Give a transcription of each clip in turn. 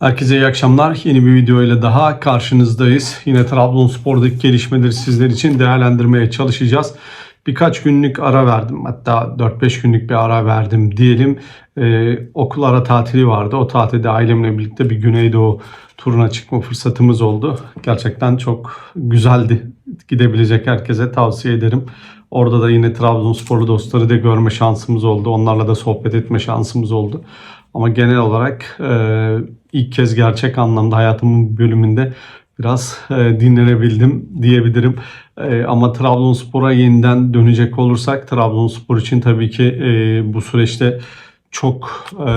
Herkese iyi akşamlar. Yeni bir video ile daha karşınızdayız. Yine Trabzonspor'daki gelişmeleri sizler için değerlendirmeye çalışacağız. Birkaç günlük ara verdim. Hatta 4-5 günlük bir ara verdim diyelim. Ee, okul ara tatili vardı. O tatilde ailemle birlikte bir Güneydoğu turuna çıkma fırsatımız oldu. Gerçekten çok güzeldi. Gidebilecek herkese tavsiye ederim. Orada da yine Trabzonsporlu dostları da görme şansımız oldu. Onlarla da sohbet etme şansımız oldu. Ama genel olarak e, ilk kez gerçek anlamda hayatımın bölümünde biraz e, dinlenebildim diyebilirim. E, ama Trabzonspor'a yeniden dönecek olursak Trabzonspor için tabii ki e, bu süreçte çok e,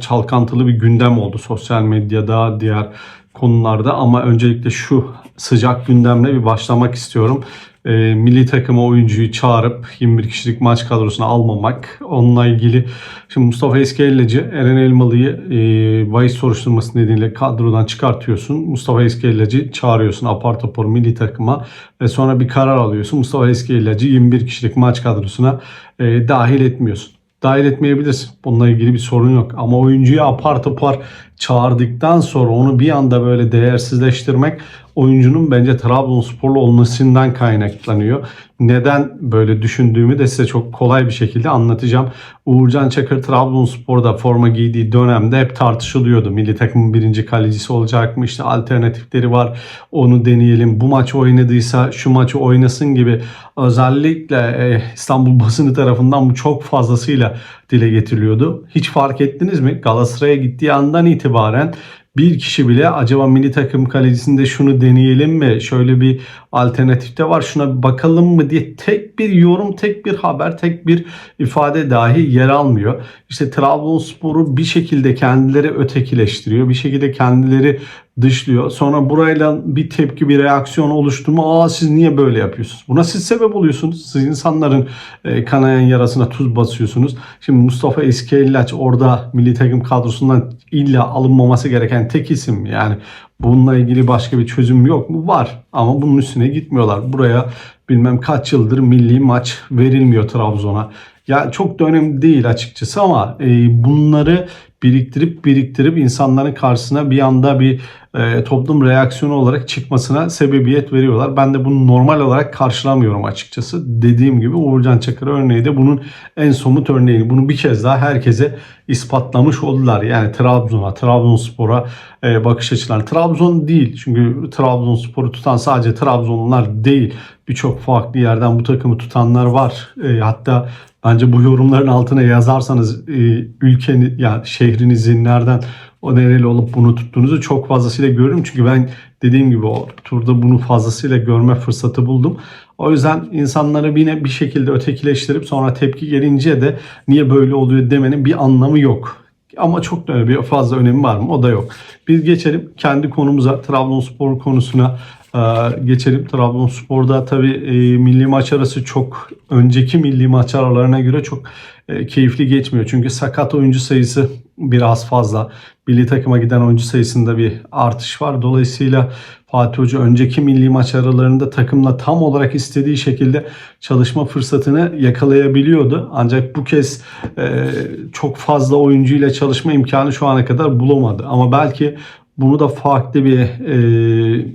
çalkantılı bir gündem oldu sosyal medyada, diğer konularda ama öncelikle şu sıcak gündemle bir başlamak istiyorum. E, milli takıma oyuncuyu çağırıp 21 kişilik maç kadrosuna almamak. Onunla ilgili şimdi Mustafa Eskelleci, Eren Elmalı'yı e, bahis soruşturması nedeniyle kadrodan çıkartıyorsun. Mustafa Eskelleci çağırıyorsun apar topar milli takıma ve sonra bir karar alıyorsun. Mustafa Eskelleci 21 kişilik maç kadrosuna e, dahil etmiyorsun dahil etmeyebilirsin. Bununla ilgili bir sorun yok. Ama oyuncuyu apar topar çağırdıktan sonra onu bir anda böyle değersizleştirmek oyuncunun bence Trabzonsporlu olmasından kaynaklanıyor. Neden böyle düşündüğümü de size çok kolay bir şekilde anlatacağım. Uğurcan Çakır Trabzonspor'da forma giydiği dönemde hep tartışılıyordu. Milli takımın birinci kalecisi olacak mı? İşte alternatifleri var. Onu deneyelim. Bu maç oynadıysa şu maçı oynasın gibi özellikle e, İstanbul basını tarafından bu çok fazlasıyla dile getiriliyordu. Hiç fark ettiniz mi? Galatasaray'a gittiği andan itibaren bir kişi bile acaba milli takım kalecisinde şunu deneyelim mi? Şöyle bir alternatif de var şuna bir bakalım mı diye tek bir yorum, tek bir haber, tek bir ifade dahi yer almıyor. İşte Trabzonspor'u bir şekilde kendileri ötekileştiriyor. Bir şekilde kendileri dışlıyor. Sonra burayla bir tepki, bir reaksiyon oluştu mu? Aa siz niye böyle yapıyorsunuz? Buna siz sebep oluyorsunuz. Siz insanların e, kanayan yarasına tuz basıyorsunuz. Şimdi Mustafa Eskellaç orada milli takım kadrosundan illa alınmaması gereken tek isim. Yani bununla ilgili başka bir çözüm yok mu? Var. Ama bunun üstüne gitmiyorlar. Buraya bilmem kaç yıldır milli maç verilmiyor Trabzon'a. Ya çok da önemli değil açıkçası ama e, bunları biriktirip biriktirip insanların karşısına bir anda bir e, toplum reaksiyonu olarak çıkmasına sebebiyet veriyorlar. Ben de bunu normal olarak karşılamıyorum açıkçası. Dediğim gibi Uğurcan Çakır örneği de bunun en somut örneği. Bunu bir kez daha herkese ispatlamış oldular. Yani Trabzon'a, Trabzonspor'a e, bakış açıları. Trabzon değil. Çünkü Trabzonspor'u tutan sadece Trabzonlular değil. Birçok farklı yerden bu takımı tutanlar var. E, hatta Bence bu yorumların altına yazarsanız e, ülkeni yani şehrinizin nereden o nereli olup bunu tuttuğunuzu çok fazlasıyla görürüm. Çünkü ben dediğim gibi o turda bunu fazlasıyla görme fırsatı buldum. O yüzden insanları yine bir şekilde ötekileştirip sonra tepki gelince de niye böyle oluyor demenin bir anlamı yok. Ama çok da bir fazla önemi var mı? O da yok. Biz geçelim kendi konumuza, Trabzonspor konusuna ee, geçelim. Trabzonspor'da tabii e, milli maç arası çok önceki milli maç aralarına göre çok e, keyifli geçmiyor. Çünkü sakat oyuncu sayısı biraz fazla. Milli takıma giden oyuncu sayısında bir artış var. Dolayısıyla Fatih Hoca önceki milli maç aralarında takımla tam olarak istediği şekilde çalışma fırsatını yakalayabiliyordu. Ancak bu kez e, çok fazla oyuncuyla çalışma imkanı şu ana kadar bulamadı. Ama belki bunu da farklı bir e,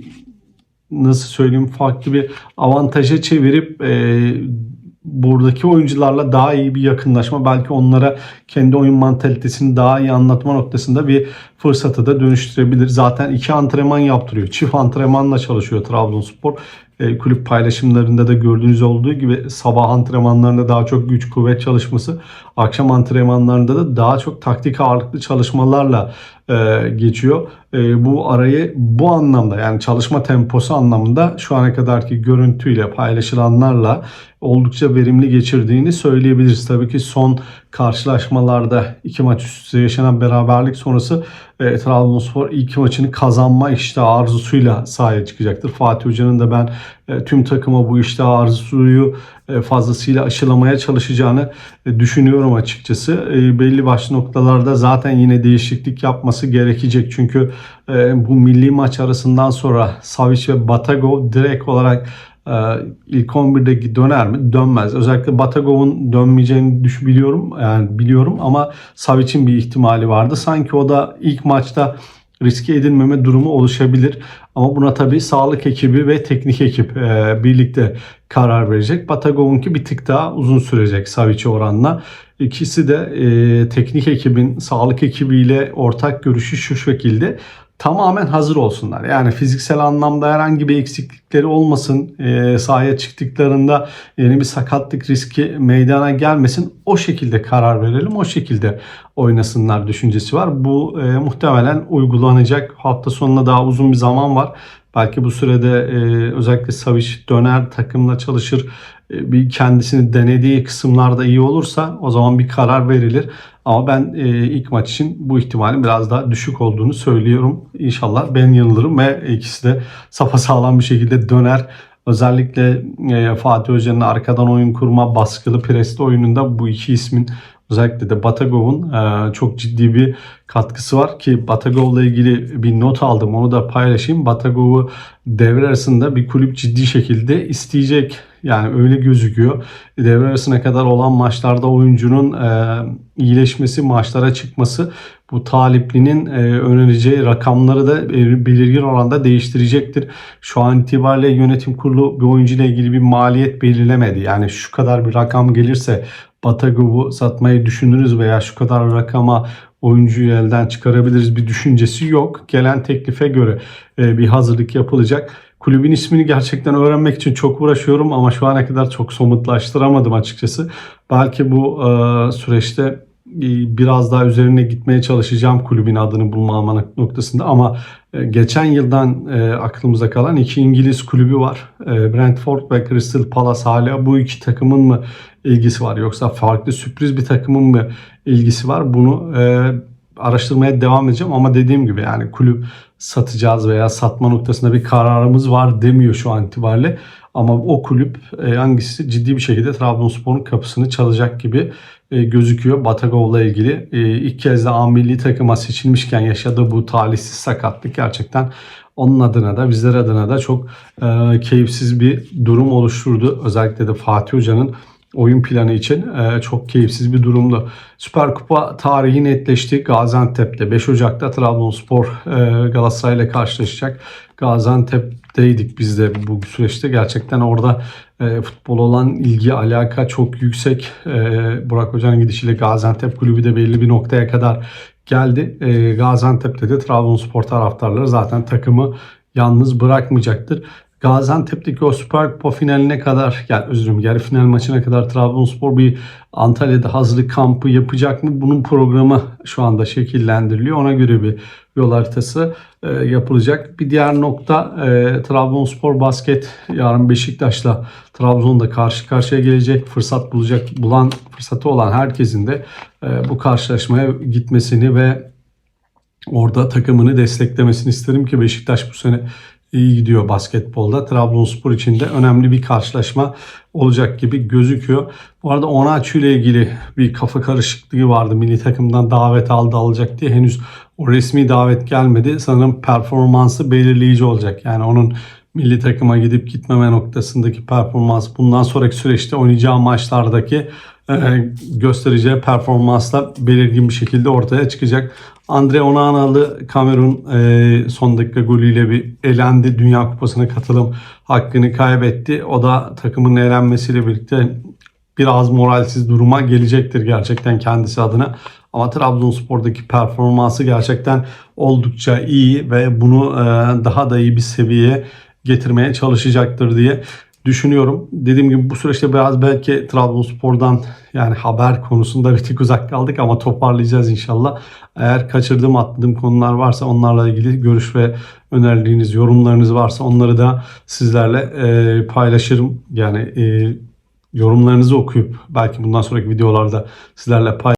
nasıl söyleyeyim farklı bir avantaja çevirip e, buradaki oyuncularla daha iyi bir yakınlaşma belki onlara kendi oyun mantalitesini daha iyi anlatma noktasında bir fırsatı da dönüştürebilir. Zaten iki antrenman yaptırıyor. Çift antrenmanla çalışıyor Trabzonspor. E, kulüp paylaşımlarında da gördüğünüz olduğu gibi sabah antrenmanlarında daha çok güç kuvvet çalışması, akşam antrenmanlarında da daha çok taktik ağırlıklı çalışmalarla e, geçiyor. E, bu arayı bu anlamda yani çalışma temposu anlamında şu ana kadarki görüntüyle paylaşılanlarla oldukça verimli geçirdiğini söyleyebiliriz. Tabii ki son karşılaşmalarda iki maç üst üste yaşanan beraberlik sonrası e, Trabzonspor ilk maçını kazanma işte arzusuyla sahaya çıkacaktır. Fatih Hoca'nın da ben e, tüm takıma bu işte arzuyu e, fazlasıyla aşılamaya çalışacağını e, düşünüyorum açıkçası. E, belli başlı noktalarda zaten yine değişiklik yapması gerekecek. Çünkü e, bu milli maç arasından sonra Savic ve Batago direkt olarak ilk 11'de döner mi? Dönmez. Özellikle Batagov'un dönmeyeceğini düş biliyorum. Yani biliyorum ama Savic'in bir ihtimali vardı. Sanki o da ilk maçta riske edilmeme durumu oluşabilir. Ama buna tabii sağlık ekibi ve teknik ekip e, birlikte karar verecek. Batagov'unki bir tık daha uzun sürecek Savic'e oranla. İkisi de e, teknik ekibin sağlık ekibiyle ortak görüşü şu şekilde tamamen hazır olsunlar. Yani fiziksel anlamda herhangi bir eksiklikleri olmasın. E, sahaya çıktıklarında yeni bir sakatlık riski meydana gelmesin. O şekilde karar verelim. O şekilde oynasınlar düşüncesi var. Bu e, muhtemelen uygulanacak. Hafta sonuna daha uzun bir zaman var. Belki bu sürede e, özellikle Savic döner takımla çalışır. E, bir kendisini denediği kısımlarda iyi olursa o zaman bir karar verilir. Ama ben e, ilk maç için bu ihtimalin biraz daha düşük olduğunu söylüyorum. İnşallah ben yanılırım ve ikisi de sapasağlam bir şekilde döner. Özellikle e, Fatih Hoca'nın arkadan oyun kurma, baskılı presli oyununda bu iki ismin özellikle de Batagov'un e, çok ciddi bir katkısı var ki Batagov'la ilgili bir not aldım onu da paylaşayım. Batagov'u devre arasında bir kulüp ciddi şekilde isteyecek. Yani öyle gözüküyor. Devre arasına kadar olan maçlarda oyuncunun e, iyileşmesi, maçlara çıkması bu taliplinin e, önereceği rakamları da belirgin oranda değiştirecektir. Şu an itibariyle yönetim kurulu bir oyuncuyla ilgili bir maliyet belirlemedi. Yani şu kadar bir rakam gelirse Batagov'u satmayı düşünürüz veya şu kadar rakama oyuncuyu elden çıkarabiliriz bir düşüncesi yok. Gelen teklife göre e, bir hazırlık yapılacak. Kulübün ismini gerçekten öğrenmek için çok uğraşıyorum ama şu ana kadar çok somutlaştıramadım açıkçası. Belki bu e, süreçte biraz daha üzerine gitmeye çalışacağım kulübün adını bulma noktasında ama e, geçen yıldan e, aklımıza kalan iki İngiliz kulübü var. E, Brentford ve Crystal Palace hala bu iki takımın mı ilgisi var yoksa farklı sürpriz bir takımın mı ilgisi var? Bunu e, araştırmaya devam edeceğim ama dediğim gibi yani kulüp satacağız veya satma noktasında bir kararımız var demiyor şu an itibariyle. Ama o kulüp e, hangisi ciddi bir şekilde Trabzonspor'un kapısını çalacak gibi e, gözüküyor. Batagov'la ilgili e, ilk kez de A milli takıma seçilmişken yaşadığı bu talihsiz sakatlık gerçekten onun adına da bizler adına da çok e, keyifsiz bir durum oluşturdu. Özellikle de Fatih Hoca'nın oyun planı için e, çok keyifsiz bir durumdu. Süper Kupa tarihi netleşti. Gaziantep'te 5 Ocak'ta Trabzonspor e, Galatasaray ile karşılaşacak. Gaziantep'teydik biz de bu süreçte. Gerçekten orada e, futbol olan ilgi, alaka çok yüksek. E, Burak Hoca'nın gidişiyle Gaziantep kulübü de belli bir noktaya kadar geldi. E, Gaziantep'te de Trabzonspor taraftarları zaten takımı yalnız bırakmayacaktır. Gaziantep'teki o Süper Kupa finaline kadar, yani özür dilerim yarı final maçına kadar Trabzonspor bir Antalya'da hazırlık kampı yapacak mı? Bunun programı şu anda şekillendiriliyor. Ona göre bir yol haritası e, yapılacak. Bir diğer nokta e, Trabzonspor basket yarın Beşiktaş'la Trabzon'da karşı karşıya gelecek. Fırsat bulacak, bulan fırsatı olan herkesin de e, bu karşılaşmaya gitmesini ve orada takımını desteklemesini isterim ki Beşiktaş bu sene iyi gidiyor basketbolda. Trabzonspor için de önemli bir karşılaşma olacak gibi gözüküyor. Bu arada Onaçu ile ilgili bir kafa karışıklığı vardı. Milli takımdan davet aldı alacak diye henüz o resmi davet gelmedi. Sanırım performansı belirleyici olacak. Yani onun milli takıma gidip gitmeme noktasındaki performans bundan sonraki süreçte oynayacağı maçlardaki e, göstereceği performansla belirgin bir şekilde ortaya çıkacak. Andre Onana'lı Kamerun e, son dakika golüyle bir elendi. Dünya Kupası'na katılım hakkını kaybetti. O da takımın elenmesiyle birlikte biraz moralsiz duruma gelecektir gerçekten kendisi adına. Ama Trabzonspor'daki performansı gerçekten oldukça iyi ve bunu e, daha da iyi bir seviyeye getirmeye çalışacaktır diye düşünüyorum. Dediğim gibi bu süreçte biraz belki Trabzonspor'dan yani haber konusunda bir tık uzak kaldık ama toparlayacağız inşallah. Eğer kaçırdığım atladığım konular varsa onlarla ilgili görüş ve önerileriniz, yorumlarınız varsa onları da sizlerle e, paylaşırım. Yani e, yorumlarınızı okuyup belki bundan sonraki videolarda sizlerle paylaşırım